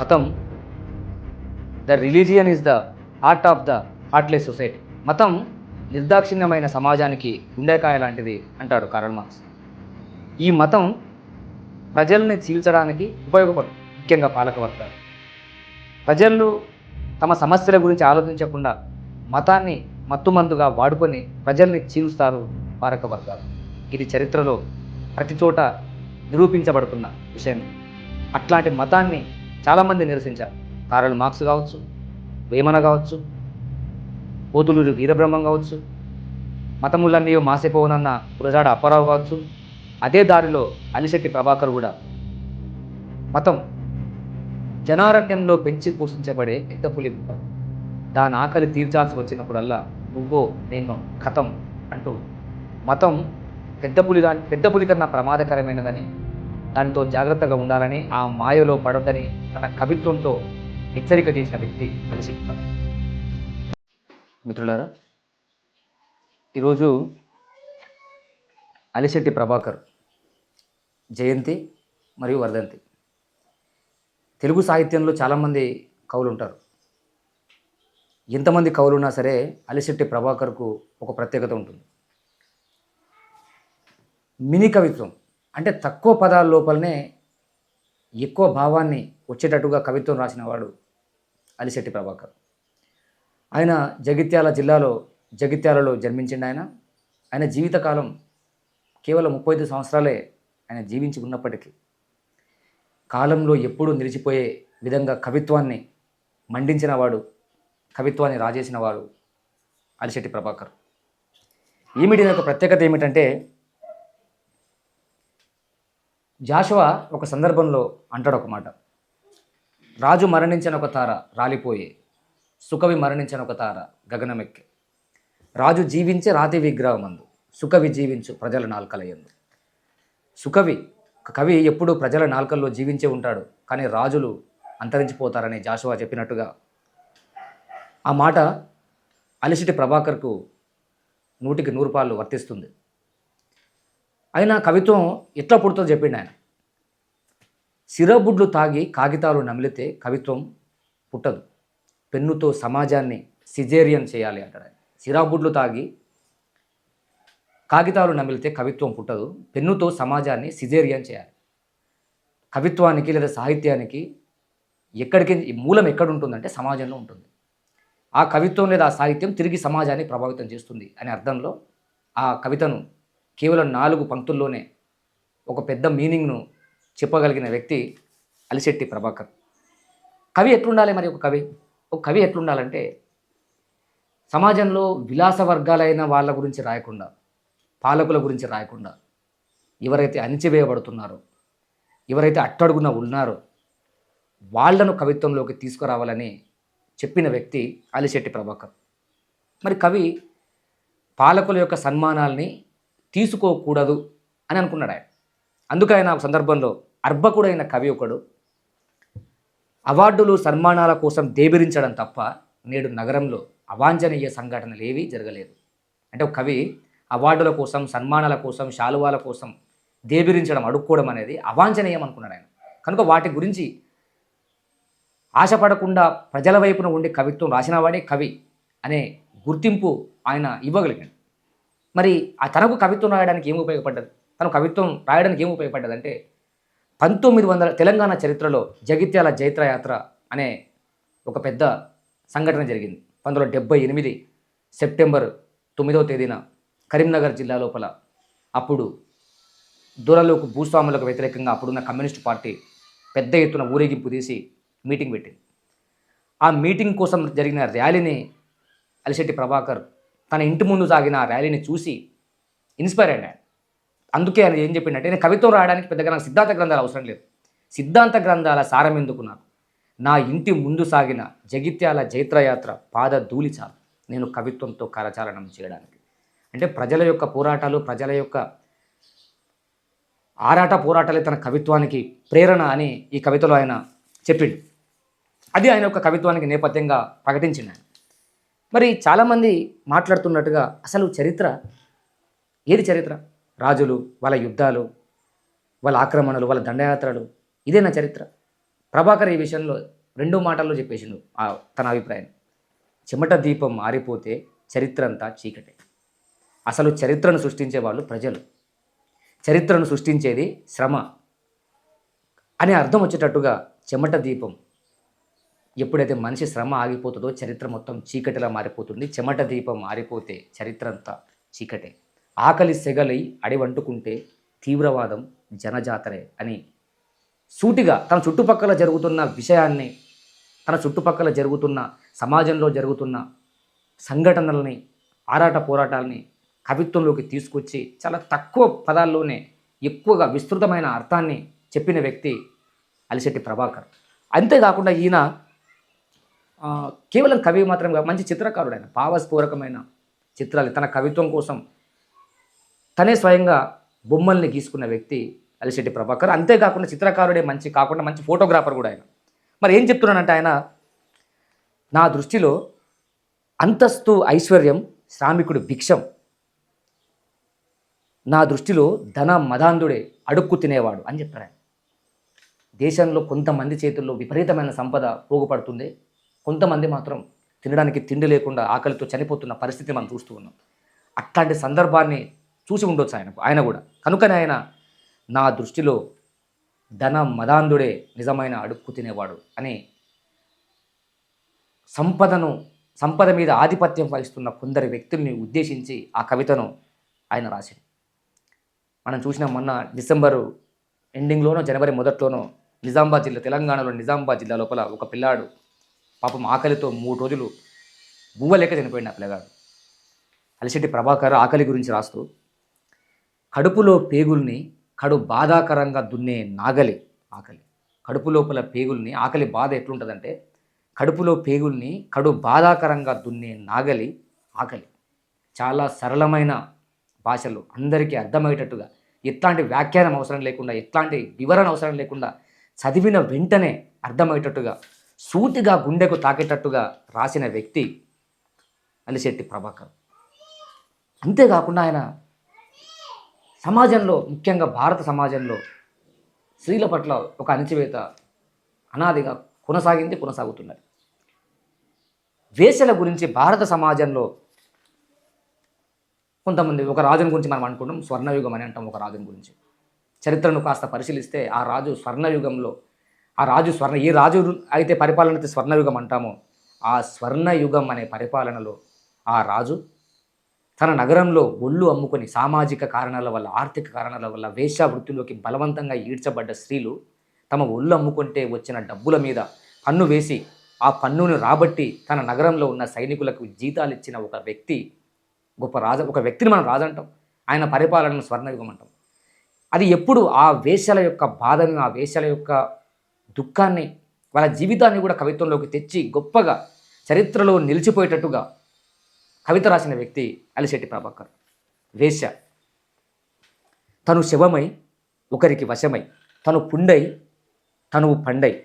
మతం the religion is the heart of the heartless society. మతం నిర్దాక్షిణ్యమైన సమాజానికి గుండెకాయ లాంటిది అంటాడు కారల్ మార్క్స్. ఈ మతం ప్రజల్ని చీల్చడానికి ఉపయోగపడు ముఖ్యంగా పాలకవర్గాలు ప్రజలు తమ సమస్యల గురించి ఆలోచించకుండా మతాన్ని మత్తుమందుగా వాడుకొని ప్రజల్ని చీల్స్తారు పాలకవర్గాలు ఇది చరిత్రలో ప్రతి చోట నిరూపించబడుతున్న విషయం. అట్లాంటి మతాన్ని చాలామంది నిరసించారు. కారల్ మార్క్స్ కావచ్చు వేమన కావచ్చు పోతులూరు వీరబ్రహ్మం కావచ్చు మతములన్నీ మాసిపోనన్న పురజాడ అప్పారావు కావచ్చు అదే దారిలో అలిశెట్టి ప్రభాకర్ కూడా. మతం జనారణ్యంలో పెంచి పోషించబడే పెద్ద పులి దాని ఆకలి తీర్చాల్సి వచ్చినప్పుడల్లా నువ్వో నేను కథం అంటూ మతం పెద్ద పులి దాని పెద్ద పులి కన్నా ప్రమాదకరమైనదని దానితో జాగ్రత్తగా ఉండాలని ఆ మాయలో పడొద్దని తన కవిత్వంతో హెచ్చరిక చేసిన వ్యక్తి కలిసి మిత్రులారా ఈరోజు అలిశెట్టి ప్రభాకర్ జయంతి మరియు వర్ధంతి. తెలుగు సాహిత్యంలో చాలామంది కవులు ఉంటారు ఎంతమంది కవులు ఉన్నా సరే అలిశెట్టి ప్రభాకర్కు ఒక ప్రత్యేకత ఉంటుంది. మినీ కవిత్వం. అంటే తక్కువ పదాల లోపలనే ఎక్కువ భావాన్ని వచ్చేటట్టుగా కవిత్వం రాసినవాడు అలిశెట్టి ప్రభాకర్. ఆయన జగిత్యాల జిల్లాలో జగిత్యాలలో జన్మించిండు ఆయన. ఆయన జీవితకాలం కేవలం ముప్పై ఐదు సంవత్సరాలే ఆయన జీవించి ఉన్నప్పటికీ కాలంలో ఎప్పుడూ నిలిచిపోయే విధంగా కవిత్వాన్ని మండించిన వాడు కవిత్వాన్ని రాజేసినవాడు అలిశెట్టి ప్రభాకర్. ఏమిటి యొక్క ప్రత్యేకత ఏమిటంటే జాషువా ఒక సందర్భంలో అంటాడు ఒక మాట రాజు మరణించిన ఒక తార రాలిపోయే సుకవి మరణించిన ఒక తార గగనమెక్కే. రాజు జీవించే రాతి విగ్రహమందు సుకవి జీవించు ప్రజల నాల్కలయందు. సుకవి కవి ఎప్పుడూ ప్రజల నాల్కల్లో జీవించే ఉంటాడు కానీ రాజులు అంతరించిపోతారని జాషువా చెప్పినట్టుగా. ఆ మాట అలిసిటి ప్రభాకర్కు నూటికి నూరు పాళ్ళు వర్తిస్తుంది. అయినా కవిత్వం ఎట్లా పుడుతుందో చెప్పిండు ఆయన. సిరబుడ్లు తాగి కాగితాలు నమిలితే కవిత్వం పుట్టదు. పెన్నుతో సమాజాన్ని సిజేరియన్ చేయాలి అంటాడు ఆయన. సిరాబుడ్లు తాగి కాగితాలు నమిలితే కవిత్వం పుట్టదు. పెన్నుతో సమాజాన్ని సిజేరియన్ చేయాలి. కవిత్వానికి లేదా సాహిత్యానికి ఎక్కడికి ఈ మూలం ఎక్కడ ఉంటుందంటే సమాజంలో ఉంటుంది. ఆ కవిత్వం లేదా ఆ సాహిత్యం తిరిగి సమాజాన్ని ప్రభావితం చేస్తుంది అనే అర్థంలో ఆ కవితను కేవలం నాలుగు పంక్తుల్లోనే ఒక పెద్ద మీనింగ్ను చెప్పగలిగిన వ్యక్తి అలిశెట్టి ప్రభాకర్. కవి ఎట్లుండాలి మరి ఒక కవి? ఒక కవి ఎట్లుండాలంటే సమాజంలో విలాస వర్గాలైన వాళ్ళ గురించి రాయకుండా పాలకుల గురించి రాయకుండా ఎవరైతే అణిచివేయబడుతున్నారో ఎవరైతే అట్టడుగున ఉన్నారో వాళ్ళను కవిత్వంలోకి తీసుకురావాలని చెప్పిన వ్యక్తి అలిశెట్టి ప్రభాకర్. మరి కవి పాలకుల యొక్క సన్మానాల్ని తీసుకోకూడదు అని అనుకున్నాడు ఆయన. అందుకే ఆయన ఒక సందర్భంలో అర్భకుడైన కవి ఒకడు అవార్డులు సన్మానాల కోసం దేబిరించడం తప్ప నేడు నగరంలో అవాంఛనీయ సంఘటనలు ఏవీ జరగలేదు. అంటే ఒక కవి అవార్డుల కోసం సన్మానాల కోసం శాలువాల కోసం దేబిరించడం అడుక్కోవడం అనేది అవాంఛనీయం అనుకున్నాడు ఆయన. కనుక వాటి గురించి ఆశపడకుండా ప్రజల వైపున ఉండి కవిత్వం రాసినవాడే కవి అనే గుర్తింపు ఆయన ఇవ్వగలిగాడు. మరి ఆ తనకు కవిత్వం రాయడానికి ఏమి ఉపయోగపడ్డది? తను కవిత్వం రాయడానికి ఏమి ఉపయోగపడ్డది అంటే పంతొమ్మిది వందల తెలంగాణ చరిత్రలో జగిత్యాల జైత్రయాత్ర అనే ఒక పెద్ద సంఘటన జరిగింది. పంతొమ్మిది వందల డెబ్బై ఎనిమిది సెప్టెంబర్ తొమ్మిదవ తేదీన కరీంనగర్ జిల్లా లోపల అప్పుడు దూరలోకి భూస్వాములకు వ్యతిరేకంగా అప్పుడున్న కమ్యూనిస్ట్ పార్టీ పెద్ద ఎత్తున ఊరేగింపు తీసి మీటింగ్ పెట్టింది. ఆ మీటింగ్ కోసం జరిగిన ర్యాలీని అలిశెట్టి ప్రభాకర్ తన ఇంటి ముందు సాగిన ఆ ర్యాలీని చూసి ఇన్స్పైర్ అయ్యాడు. అందుకే ఆయన ఏం చెప్పిండంటే నేను కవిత్వం రాయడానికి పెద్దగా నాకు సిద్ధాంత గ్రంథాలు అవసరం లేదు. సిద్ధాంత గ్రంథాల సారం ఎందుకు నాకు నా ఇంటి ముందు సాగిన జగిత్యాల జైత్రయాత్ర పాద ధూళి చాలు. నేను కవిత్వంతో కరచాలనం చేయడానికి. అంటే ప్రజల యొక్క పోరాటాలు ప్రజల యొక్క ఆరాట పోరాటాలే తన కవిత్వానికి ప్రేరణ అని ఈ కవితలో ఆయన చెప్పిండు. అది ఆయన యొక్క కవిత్వానికి నేపథ్యంగా ప్రకటించిండు ఆయన. మరి చాలామంది మాట్లాడుతున్నట్టుగా అసలు చరిత్ర? ఏది చరిత్ర? రాజులు వాళ్ళ యుద్ధాలు వాళ్ళ ఆక్రమణలు వాళ్ళ దండయాత్రలు ఇదే నా చరిత్ర? ప్రభాకర్ ఈ విషయంలో రెండు మాటల్లో చెప్పేసిండు ఆ తన అభిప్రాయం. చెమట దీపం మారిపోతే చరిత్ర అంతా చీకటే. అసలు చరిత్రను సృష్టించే వాళ్ళు ప్రజలు. చరిత్రను సృష్టించేది శ్రమ. అనే అర్థం వచ్చేటట్టుగా చెమట దీపం ఎప్పుడైతే మనిషి శ్రమ ఆగిపోతుందో చరిత్ర మొత్తం చీకటిలా మారిపోతుంది. చెమట దీపం మారిపోతే చరిత్ర అంతా చీకటే. ఆకలి సెగలై అడివంటుకుంటే తీవ్రవాదం జనజాతరే అని సూటిగా తన చుట్టుపక్కల జరుగుతున్న విషయాన్ని తన చుట్టుపక్కల జరుగుతున్న సమాజంలో జరుగుతున్న సంఘటనల్ని ఆరాట పోరాటాలని కవిత్వంలోకి తీసుకొచ్చి చాలా తక్కువ పదాల్లోనే ఎక్కువగా విస్తృతమైన అర్థాన్ని చెప్పిన వ్యక్తి అలిశెట్టి ప్రభాకర్. అంతేకాకుండా ఈయన కేవలం కవి మాత్రమే కాదు, మంచి చిత్రకారుడు ఆయన భావస్ఫూరకమైన చిత్రాలు తన కవిత్వం కోసం తనే స్వయంగా బొమ్మల్ని గీసుకున్న వ్యక్తి అలిశెట్టి ప్రభాకర్. అంతేకాకుండా చిత్రకారుడే మంచి కాకుండా మంచి ఫోటోగ్రాఫర్ కూడా ఆయన. మరి ఏం చెప్తున్నానంటే ఆయన నా దృష్టిలో అంతస్తు ఐశ్వర్యం శ్రామికుడు భిక్షం. నా దృష్టిలో ధన మదాంధుడే అడుక్కు తినేవాడు అని చెప్పారు ఆయన. దేశంలో కొంతమంది చేతుల్లో విపరీతమైన సంపద పోగుపడుతుంది. కొంతమంది మాత్రం తినడానికి తిండి లేకుండా ఆకలితో చనిపోతున్న పరిస్థితి మనం చూస్తూ ఉన్నాం. అట్లాంటి సందర్భాన్ని చూసి ఉండొచ్చు ఆయనకు ఆయన కూడా. కనుకనే ఆయన నా దృష్టిలో ధన మదాంధుడే నిజమైన అడుక్కు తినేవాడు అని సంపదను సంపద మీద ఆధిపత్యం వహిస్తున్న కొందరి వ్యక్తుల్ని ఉద్దేశించి ఆ కవితను ఆయన రాశాడు మనం చూసిన మొన్న డిసెంబరు ఎండింగ్లోనో జనవరి మొదట్లోనో నిజామాబాద్ జిల్లా తెలంగాణలో నిజామాబాద్ జిల్లా లోపల ఒక పిల్లాడు పాపం ఆకలితో మూడు రోజులు బువ్వలేక చనిపోయింది ఆ పిల్లగాడు. అలిశెట్టి ప్రభాకర్ ఆకలి గురించి రాస్తూ కడుపులో పేగుల్ని కడు బాధాకరంగా దున్నే నాగలి ఆకలి. కడుపు లోపల పేగుల్ని ఆకలి బాధ ఎట్లుంటుందంటే కడుపులో పేగుల్ని కడు బాధాకరంగా దున్నే నాగలి ఆకలి. చాలా సరళమైన భాషలో అందరికీ అర్థమయ్యేటట్టుగా ఎట్లాంటి వ్యాఖ్యానం అవసరం లేకుండా ఎట్లాంటి వివరణ అవసరం లేకుండా చదివిన వెంటనే అర్థమయ్యేటట్టుగా సూటిగా గుండెకు తాకేటట్టుగా రాసిన వ్యక్తి అలిశెట్టి ప్రభాకర్. అంతేకాకుండా ఆయన సమాజంలో ముఖ్యంగా భారత సమాజంలో స్త్రీల పట్ల ఒక అణచివేత అనాదిగా కొనసాగింది కొనసాగుతున్నది. వేసల గురించి భారత సమాజంలో కొంతమంది ఒక రాజుని గురించి మనం అనుకుంటాం స్వర్ణయుగం అని అంటాం ఒక రాజుని గురించి. చరిత్రను కాస్త పరిశీలిస్తే ఆ రాజు స్వర్ణయుగంలో ఆ రాజు స్వర్ణ ఏ రాజు అయితే పరిపాలన అయితే స్వర్ణయుగం అంటామో ఆ స్వర్ణయుగం అనే పరిపాలనలో ఆ రాజు తన నగరంలో ఒళ్ళు అమ్ముకొని సామాజిక కారణాల వల్ల ఆర్థిక కారణాల వల్ల వేశ్యా వృత్తిలోకి బలవంతంగా ఈడ్చబడ్డ స్త్రీలు తమ ఒళ్ళు అమ్ముకుంటే వచ్చిన డబ్బుల మీద పన్ను వేసి ఆ పన్నును రాబట్టి తన నగరంలో ఉన్న సైనికులకు జీతాలు ఇచ్చిన ఒక వ్యక్తి గొప్ప రాజ ఒక వ్యక్తిని మనం రాజు అంటాం. ఆయన పరిపాలనను స్వర్ణయుగం అంటాం. అది ఎప్పుడు ఆ వేషాల యొక్క బాధను ఆ వేషాల యొక్క దుఃఖాన్ని వాళ్ళ జీవితాన్ని కూడా కవిత్వంలోకి తెచ్చి గొప్పగా చరిత్రలో నిలిచిపోయేటట్టుగా కవిత రాసిన వ్యక్తి అలిశెట్టి ప్రభాకర్. వేశ్య. తను శవమై ఒకరికి వశమై తను పుండై తను పండై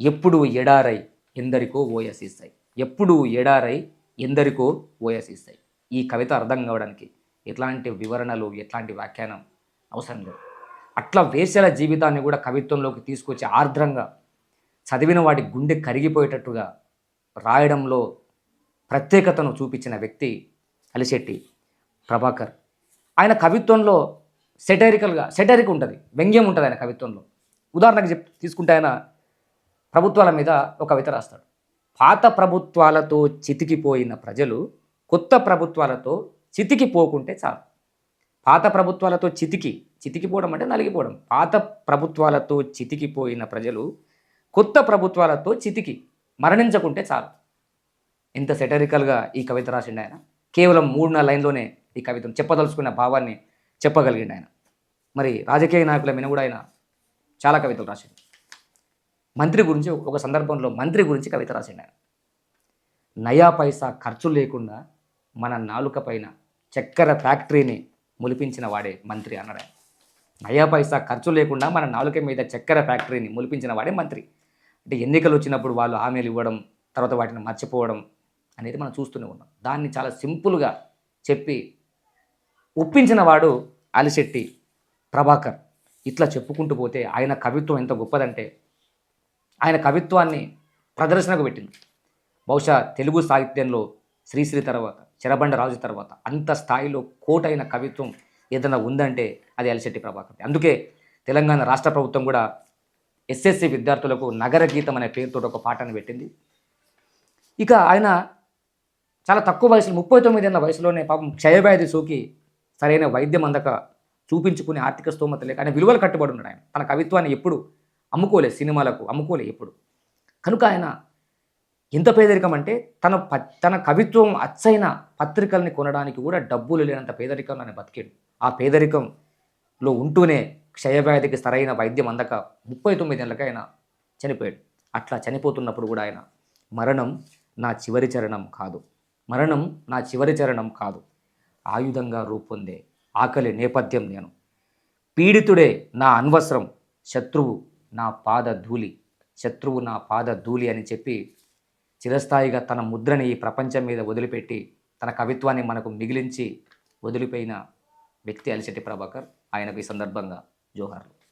ఎప్పుడు ఎడారై ఎందరికో ఓయసిస్తాయి ఎప్పుడు ఎడారై ఎందరికో ఓయసిస్తాయి ఈ కవిత అర్థం కావడానికి ఎట్లాంటి వివరణలు ఎట్లాంటి వ్యాఖ్యానం అవసరం లేదు. అట్లా వేసేల జీవితాన్ని కూడా కవిత్వంలోకి తీసుకొచ్చి ఆర్ద్రంగా చదివిన వాటి గుండె కరిగిపోయేటట్టుగా రాయడంలో ప్రత్యేకతను చూపించిన వ్యక్తి అలిశెట్టి ప్రభాకర్. ఆయన కవిత్వంలో సెటరికల్గా సెటరిక్ ఉంటుంది వ్యంగ్యం ఉంటుంది ఆయన కవిత్వంలో. ఉదాహరణకు చెప్ తీసుకుంటే ఆయన ప్రభుత్వాల మీద ఒక కవిత రాస్తాడు. పాత ప్రభుత్వాలతో చితికిపోయిన ప్రజలు కొత్త ప్రభుత్వాలతో చితికిపోకుంటే చాలు. పాత ప్రభుత్వాలతో చితికి చితికిపోవడం అంటే నలిగిపోవడం. పాత ప్రభుత్వాలతో చితికిపోయిన ప్రజలు కొత్త ప్రభుత్వాలతో చితికి మరణించకుంటే చాలు. ఎంత సెటరికల్గా ఈ కవిత రాసిండు ఆయన. కేవలం మూడు నాలుగు లైన్లోనే ఈ కవితను చెప్పదలుచుకున్న భావాన్ని చెప్పగలిగిండు ఆయన. మరి రాజకీయ నాయకుల మీద కూడా ఆయన చాలా కవితలు రాసిండు. మంత్రి గురించి ఒక సందర్భంలో మంత్రి గురించి కవిత రాసిండు ఆయన. నయా పైసా ఖర్చు లేకుండా మన నాలుక పైన చక్కెర ఫ్యాక్టరీని ములిపించిన వాడే మంత్రి అన్నాడు ఆయన. నయా పైసా ఖర్చు లేకుండా మన నాలుక మీద చక్కెర ఫ్యాక్టరీని ములిపించిన వాడే మంత్రి. అంటే ఎన్నికలు వచ్చినప్పుడు వాళ్ళు హామీలు ఇవ్వడం తర్వాత వాటిని మర్చిపోవడం అనేది మనం చూస్తూనే ఉన్నాం. దాన్ని చాలా సింపుల్గా చెప్పి ఒప్పించిన వాడు అలిశెట్టి ప్రభాకర్. ఇట్లా చెప్పుకుంటూ పోతే ఆయన కవిత్వం ఎంత గొప్పదంటే ఆయన కవిత్వాన్ని ప్రదర్శనకు పెట్టింది. బహుశా తెలుగు సాహిత్యంలో శ్రీశ్రీ తర్వాత చిరబండ రాజు తర్వాత అంత స్థాయిలో కోటైన కవిత్వం ఏదైనా ఉందంటే అది అలిశెట్టి ప్రభాకర్ అందుకే తెలంగాణ రాష్ట్ర ప్రభుత్వం కూడా ఎస్ఎస్సి విద్యార్థులకు నగర గీతం అనే పేరుతో ఒక పాటను పెట్టింది. ఇక ఆయన చాలా తక్కువ వయసులో ముప్పై తొమ్మిది ఏళ్ళ వయసులోనే పాపం క్షయవ్యాధి సోకి సరైన వైద్యం అందక చూపించుకునే ఆర్థిక స్తోమత లేక ఆయన విలువలు కట్టుబడి ఉన్నాడు ఆయన. తన కవిత్వాన్ని ఎప్పుడు అమ్ముకోలే సినిమాలకు అమ్ముకోలే ఎప్పుడు. కనుక ఆయన ఇంత పేదరికం అంటే తన ప తన కవిత్వం అచ్చైన పత్రికల్ని కొనడానికి కూడా డబ్బులు లేనంత పేదరికం నన్ను బతికాడు. ఆ పేదరికంలో ఉంటూనే క్షయవ్యాధికి సరైన వైద్యం అందక ముప్పై తొమ్మిది ఏళ్ళకి ఆయన చనిపోయాడు. అట్లా చనిపోతున్నప్పుడు కూడా ఆయన మరణం నా చివరి చరణం కాదు. మరణం నా చివరి చరణం కాదు. ఆయుధంగా రూపొందే ఆకలి నేపథ్యం నేను. పీడితుడే నా అన్వసరం శత్రువు నా పాద ధూళి శత్రువు నా పాద ధూళి అని చెప్పి చిరస్థాయిగా తన ముద్రని ఈ ప్రపంచం మీద వదిలిపెట్టి తన కవిత్వాన్ని మనకు మిగిలించి వదిలిపోయిన వ్యక్తి అలిశెట్టి ప్రభాకర్. ఆయనకు ఈ సందర్భంగా జోహార్లు.